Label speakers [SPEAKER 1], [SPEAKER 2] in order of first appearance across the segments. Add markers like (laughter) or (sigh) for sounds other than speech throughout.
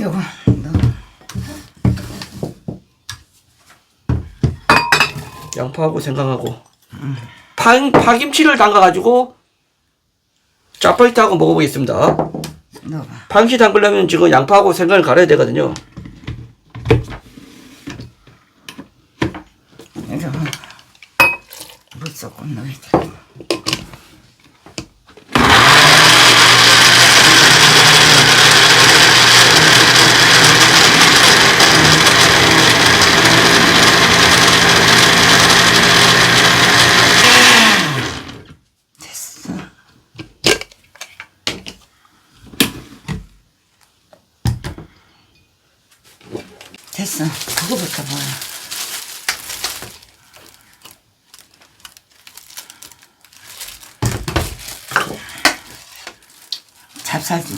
[SPEAKER 1] 요거.
[SPEAKER 2] 양파하고 생강하고 파, 파김치를 담가가지고 짜파게티하고 먹어보겠습니다.
[SPEAKER 1] 넣어봐.
[SPEAKER 2] 파김치 담그려면 지금 양파하고 생강을 갈아야 되거든요.
[SPEAKER 1] 이거 물 조금 넣어야 돼. 됐어. 됐어. 그거부터 뭐야. 찹쌀도.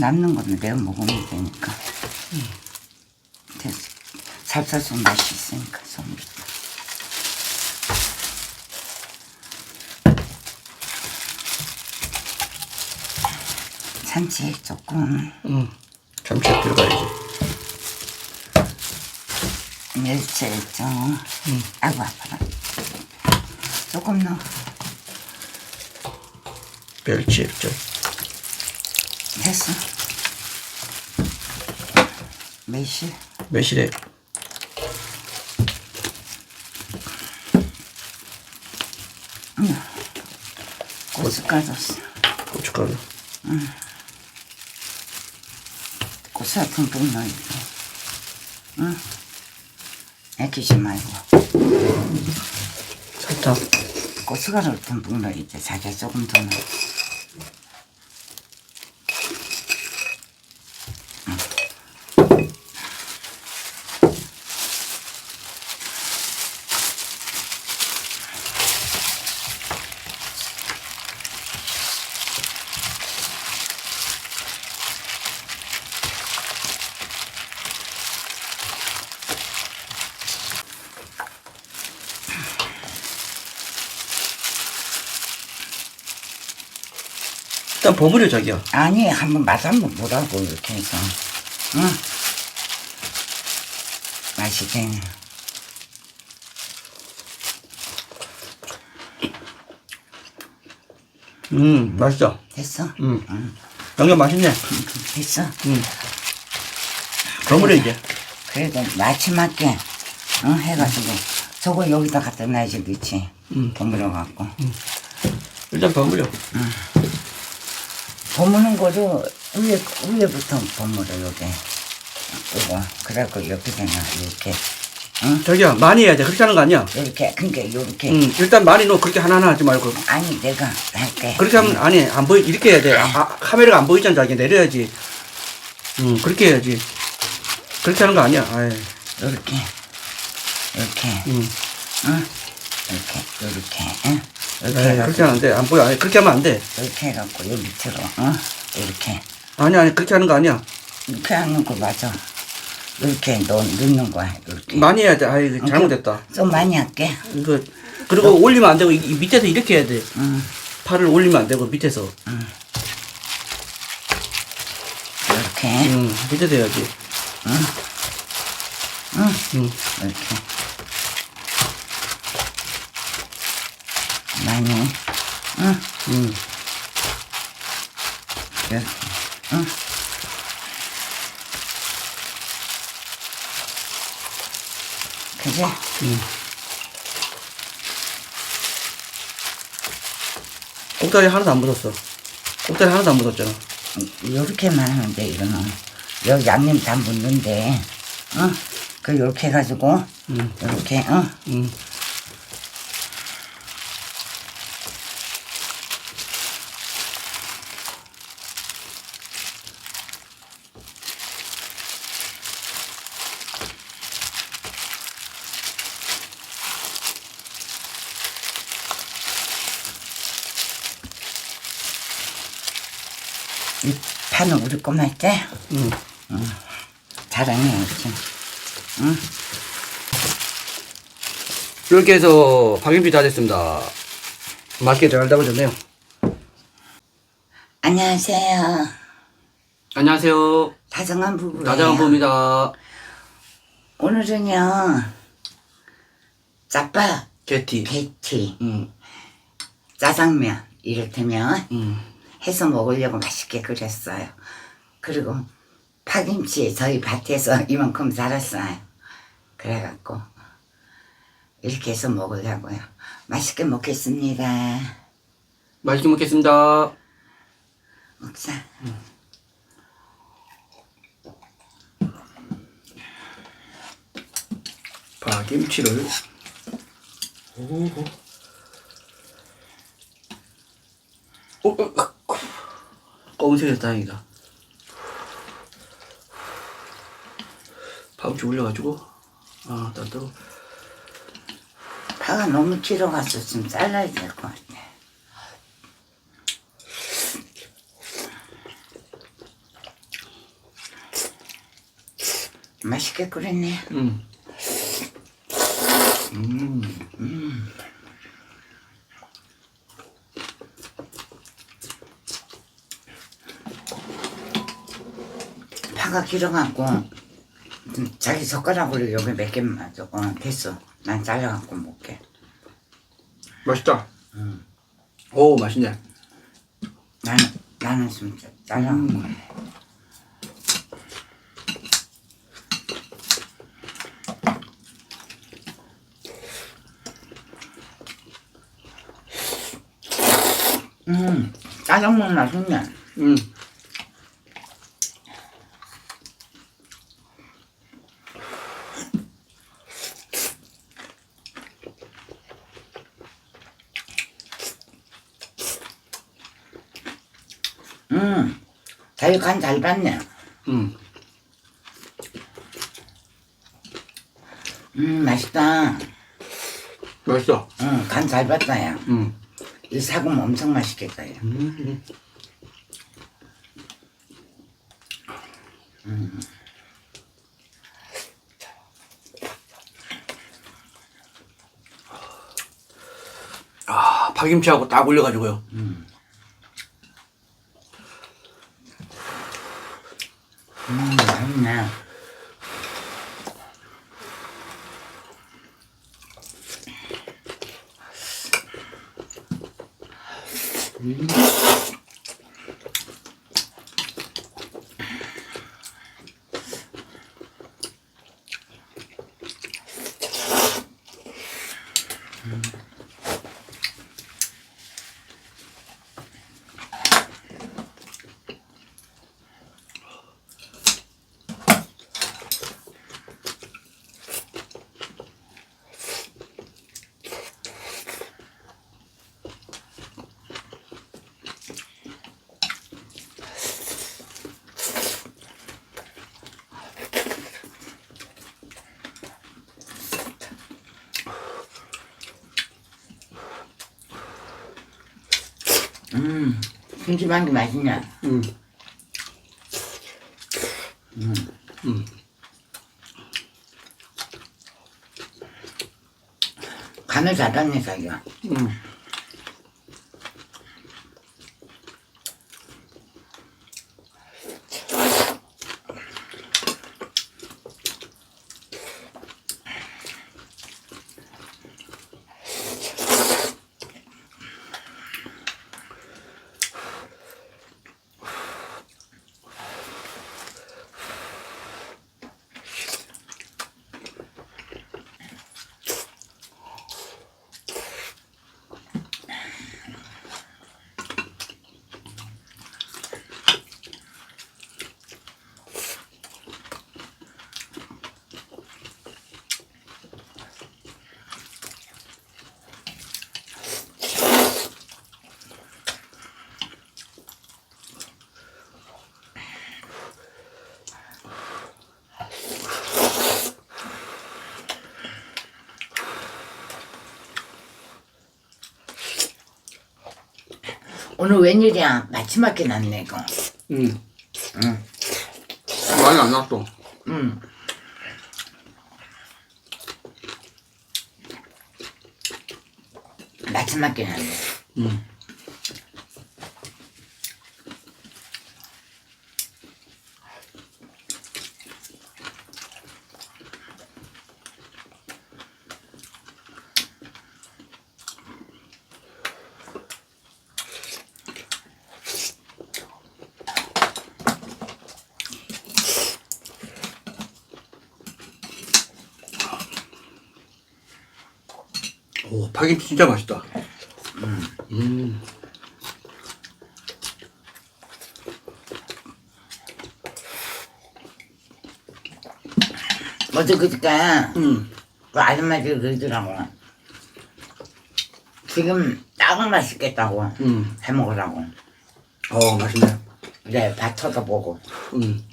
[SPEAKER 1] 남는 거는 내가 먹으면 되니까. 됐어. 찹쌀송 맛이 있으니까 손으로. 참치 조금,
[SPEAKER 2] 음, 참치가 들어가야지.
[SPEAKER 1] 멸치 좀, 아이고 아파라. 조금 넣어.
[SPEAKER 2] 멸치 액젓.
[SPEAKER 1] 됐어. 매실.
[SPEAKER 2] 매실액.
[SPEAKER 1] 고춧가루.
[SPEAKER 2] 고춧가루.
[SPEAKER 1] 고 춧가루 듬뿍 돼. 응? 애끼지 말고.
[SPEAKER 2] 설탕.
[SPEAKER 1] 고춧가루를 듬뿍 돼. 자기가 조금 더 넣어.
[SPEAKER 2] 일단 버무려 자기야.
[SPEAKER 1] 아니, 한번 맛 한번 보라고, 이렇게 해서. 응? 맛있게.
[SPEAKER 2] 음, 맛있어.
[SPEAKER 1] 됐어?
[SPEAKER 2] 음. 양념 맛있네.
[SPEAKER 1] 됐어?
[SPEAKER 2] 음. 버무려 이제.
[SPEAKER 1] 그래도 마지막에, 응? 해가지고. 저거 여기다 갖다 놔야지, 그치?
[SPEAKER 2] 음.
[SPEAKER 1] 버무려 갖고.
[SPEAKER 2] 일단 버무려.
[SPEAKER 1] 버무는 거를 위에, 위에부터 버무려, 여기. 이거. 그래갖고 이렇게 되나, 이렇게. 응?
[SPEAKER 2] 자기야, 많이 해야 돼. 그렇게 하는 거 아니야.
[SPEAKER 1] 이렇게, 그니까, 이렇게.
[SPEAKER 2] 음, 일단 많이 넣어. 그렇게 하나하나 하지 말고.
[SPEAKER 1] 아니, 내가 할게.
[SPEAKER 2] 그렇게 하면, 아니, 안 보이, 이렇게 해야 돼. 아, 아, 카메라가 안 보이잖아, 자기. 내려야지. 음, 그렇게 해야지. 그렇게 하는 거 아니야. 아이,
[SPEAKER 1] 이렇게. 이렇게.
[SPEAKER 2] 음.
[SPEAKER 1] 응? 이렇게, 이렇게, 응? 이렇게
[SPEAKER 2] 에이,
[SPEAKER 1] 해갖고,
[SPEAKER 2] 그렇게 하면 안 돼. 안 보여. 아니, 그렇게 하면 안 돼.
[SPEAKER 1] 이렇게 해갖고, 여기 밑으로, 응? 이렇게.
[SPEAKER 2] 아니, 아니, 그렇게 하는 거 아니야.
[SPEAKER 1] 이렇게 하는 거 맞아. 이렇게 넣, 넣는 거야, 이렇게.
[SPEAKER 2] 많이 해야 돼. 아이, 이거 잘못됐다.
[SPEAKER 1] 좀 많이 할게.
[SPEAKER 2] 이거, 그리고 올리면 안 되고, 이, 이 밑에서 이렇게 해야 돼.
[SPEAKER 1] 응,
[SPEAKER 2] 팔을 올리면 안 되고, 밑에서.
[SPEAKER 1] 이렇게.
[SPEAKER 2] 음, 밑에서 해야지.
[SPEAKER 1] 응,
[SPEAKER 2] 음.
[SPEAKER 1] 이렇게. 많이. 응,
[SPEAKER 2] 음.
[SPEAKER 1] 이렇게. 응. 그지?
[SPEAKER 2] 음. 꼭다리 하나도 안 묻었어. 꼭다리 하나도 안 묻었잖아.
[SPEAKER 1] 요렇게만 하면 돼, 이거는. 여기 양념 다 묻는데, 응? 그, 요렇게 해가지고,
[SPEAKER 2] 음.
[SPEAKER 1] 요렇게, 응? 이 파는 우리 거 맞지?
[SPEAKER 2] 음.
[SPEAKER 1] 잘하네, 그치? 응?
[SPEAKER 2] 이렇게 해서 박인비 다 됐습니다. 맛있게 잘 담아졌네요.
[SPEAKER 1] 안녕하세요.
[SPEAKER 2] 안녕하세요.
[SPEAKER 1] 다정한 부부예요.
[SPEAKER 2] 나장부입니다.
[SPEAKER 1] 오늘은요, 짜파,
[SPEAKER 2] 게티.
[SPEAKER 1] 베티,
[SPEAKER 2] 음,
[SPEAKER 1] 짜장면, 이를테면
[SPEAKER 2] 음.
[SPEAKER 1] 해서 먹으려고 맛있게 끓였어요. 그리고 파김치 저희 밭에서 (laughs) 이만큼 자랐어요. 그래갖고 이렇게 해서 먹으려고요. 맛있게 먹겠습니다.
[SPEAKER 2] 맛있게 먹겠습니다.
[SPEAKER 1] 먹자.
[SPEAKER 2] 파김치를. 오. 어, 어, 어. 검은색이라 다행이다. 파김치 올려가지고, 아, 따뜻하고.
[SPEAKER 1] 파가 너무 길어 가서 좀 잘라야 될 것 같아. 맛있게 끓였네.
[SPEAKER 2] 음.
[SPEAKER 1] 파가 길어갖고 좀 자기 젓가락으로 여기 몇 개만 줘. 어, 됐어. 난 잘라갖고 먹게.
[SPEAKER 2] 맛있다. 오, 맛있네.
[SPEAKER 1] 나는 나는 좀 자- 잘라갖고. 해. 음, 짜장면 맛있네.
[SPEAKER 2] 음.
[SPEAKER 1] 음, 자기 간잘 봤네.
[SPEAKER 2] 음.
[SPEAKER 1] 음, 맛있다.
[SPEAKER 2] 맛있어.
[SPEAKER 1] 응, 간 잘 봤다, 야.
[SPEAKER 2] 음.
[SPEAKER 1] 이 사금 엄청 맛있겠다, 야.
[SPEAKER 2] 음. 아, 파김치하고 딱 올려가지고요.
[SPEAKER 1] 음, 맛있네. 음, 김치만 게 맛있네.
[SPEAKER 2] 음. 음.
[SPEAKER 1] 간을 잘랐네, 자기가.
[SPEAKER 2] 음.
[SPEAKER 1] 오늘 웬일이야? 마지막에 났네, 이거.
[SPEAKER 2] 음.
[SPEAKER 1] 응.
[SPEAKER 2] 많이 안 났어.
[SPEAKER 1] 응. 마지막에 났네.
[SPEAKER 2] 음. 파김치 진짜 맛있다. 음.
[SPEAKER 1] 어제 그저께
[SPEAKER 2] 음.
[SPEAKER 1] 그 아줌마들이 그러더라고. 지금 딱 맛있겠다고
[SPEAKER 2] 음.
[SPEAKER 1] 해 먹으라고.
[SPEAKER 2] 어, 맛있네.
[SPEAKER 1] 그래, 밭 터져보고.
[SPEAKER 2] 음.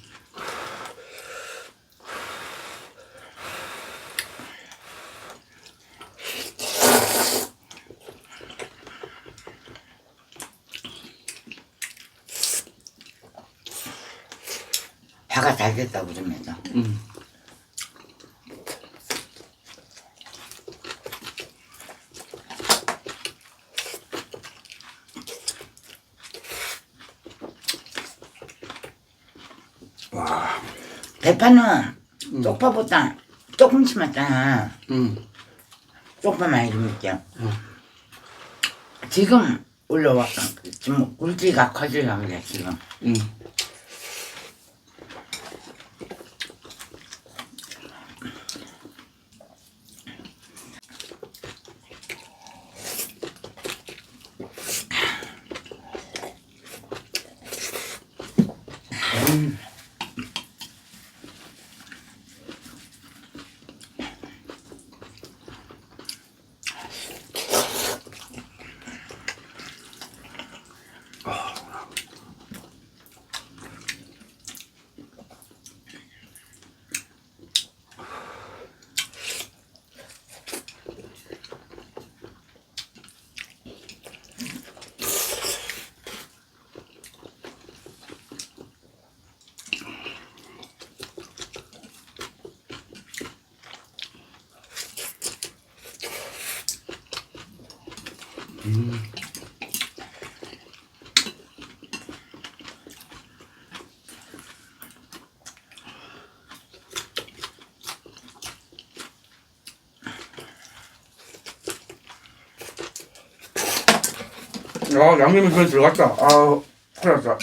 [SPEAKER 1] 잘 됐다고 그러면서.
[SPEAKER 2] 음. 와.
[SPEAKER 1] 대파는 쪽파보다 조금 심었잖아.
[SPEAKER 2] 음.
[SPEAKER 1] 쪽파 많이 좀 있죠. 지금 올라와, 지금 굴지가 커지려고 그래, 지금.
[SPEAKER 2] 음. 야, 양념이 그냥 들어갔다. 아, 큰일 났다.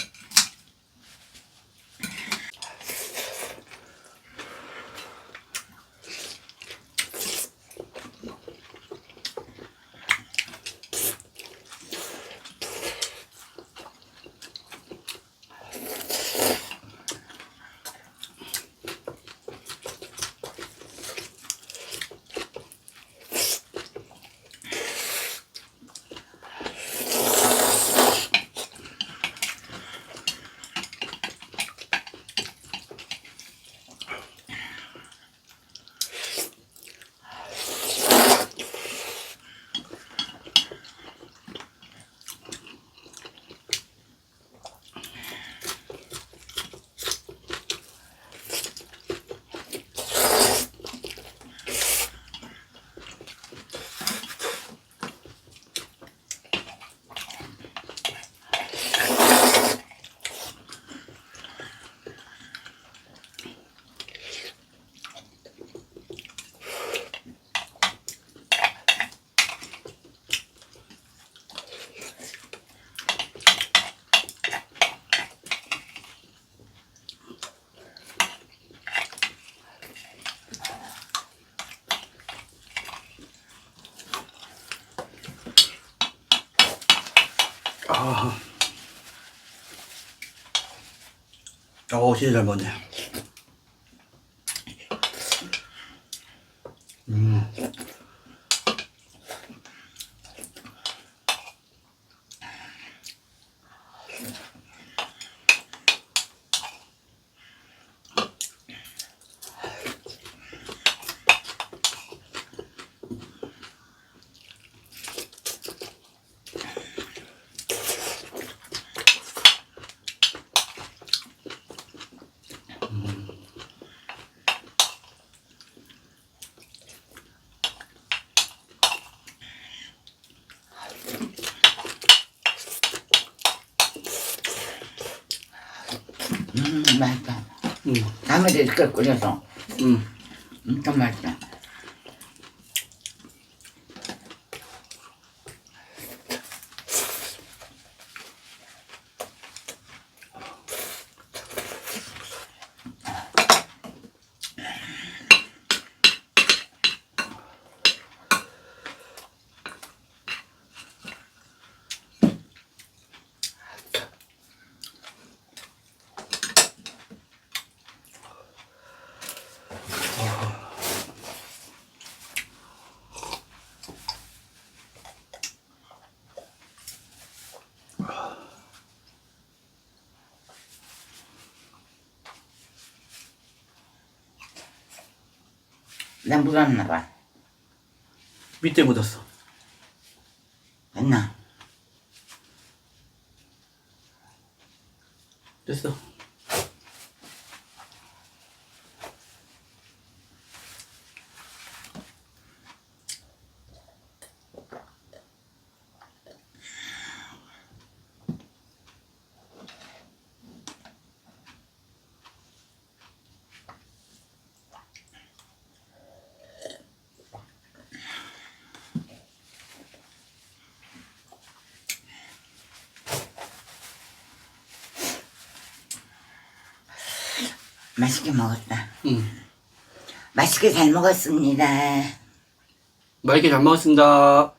[SPEAKER 2] 아. 어, 진짜 잘 먹네. 음.
[SPEAKER 1] 음, 맛있다.
[SPEAKER 2] 음.
[SPEAKER 1] 나물이 이렇게 끓여서
[SPEAKER 2] 음.
[SPEAKER 1] 엄청 나 묻었나 봐.
[SPEAKER 2] 밑에 묻었어.
[SPEAKER 1] 됐나?
[SPEAKER 2] 됐어.
[SPEAKER 1] 맛있게 먹었다.
[SPEAKER 2] 응.
[SPEAKER 1] 맛있게 잘 먹었습니다.
[SPEAKER 2] 맛있게 잘 먹었습니다.